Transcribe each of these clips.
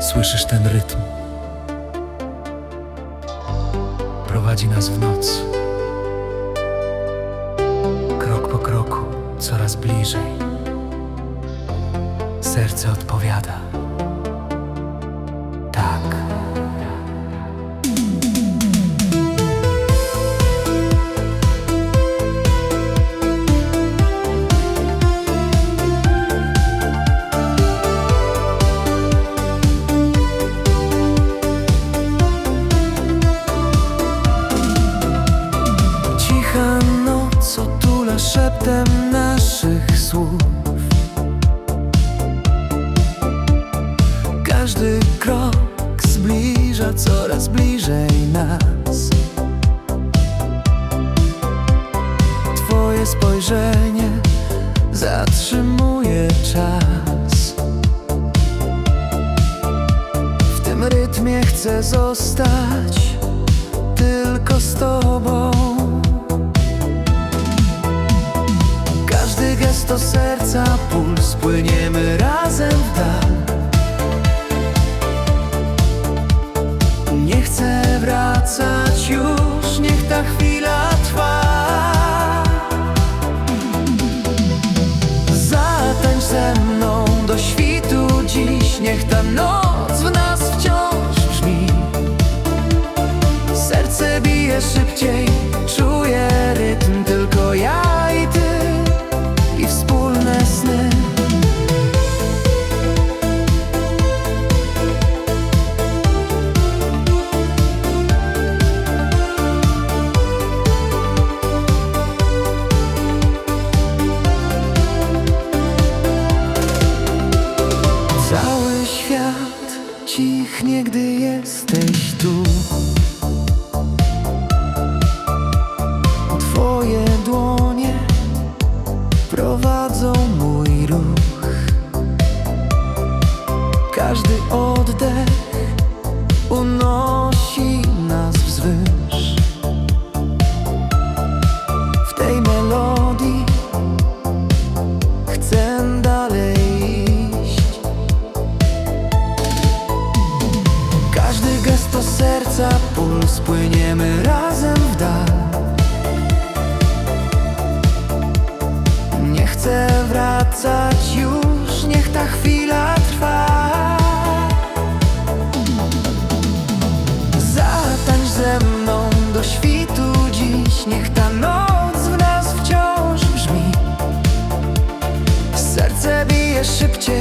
Słyszysz ten rytm? Prowadzi nas w noc. Krok po kroku, coraz bliżej. Serce odpowiada. Każdy krok zbliża coraz bliżej nas. Twoje spojrzenie zatrzymuje czas. W tym rytmie chcę zostać tylko z tobą. Każdy gest to serca puls Płyniemy razem w dal Niech ta noc w nas wciąż brzmi. Serce bije szybciej, cichnie, gdy jesteś tu. Twoje dłonie prowadzą mój ruch. Każdy oddech unosi nas wzwyż. W tej melodii chcę dalej serca puls Płyniemy razem w dal. Nie chcę wracać już Niech ta chwila trwa. Zatańcz ze mną do świtu dziś Niech ta noc w nas wciąż brzmi. Serce bije szybciej,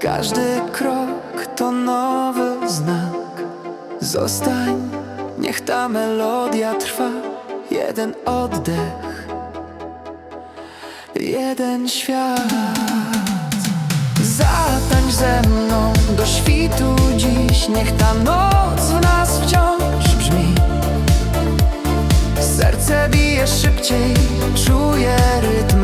Każdy krok to nowy znak. Zostań, niech ta melodia trwa. Jeden oddech, jeden świat. Zatańcz ze mną do świtu dziś. Niech ta noc w nas wciąż brzmi. Serce bije szybciej, czuję rytm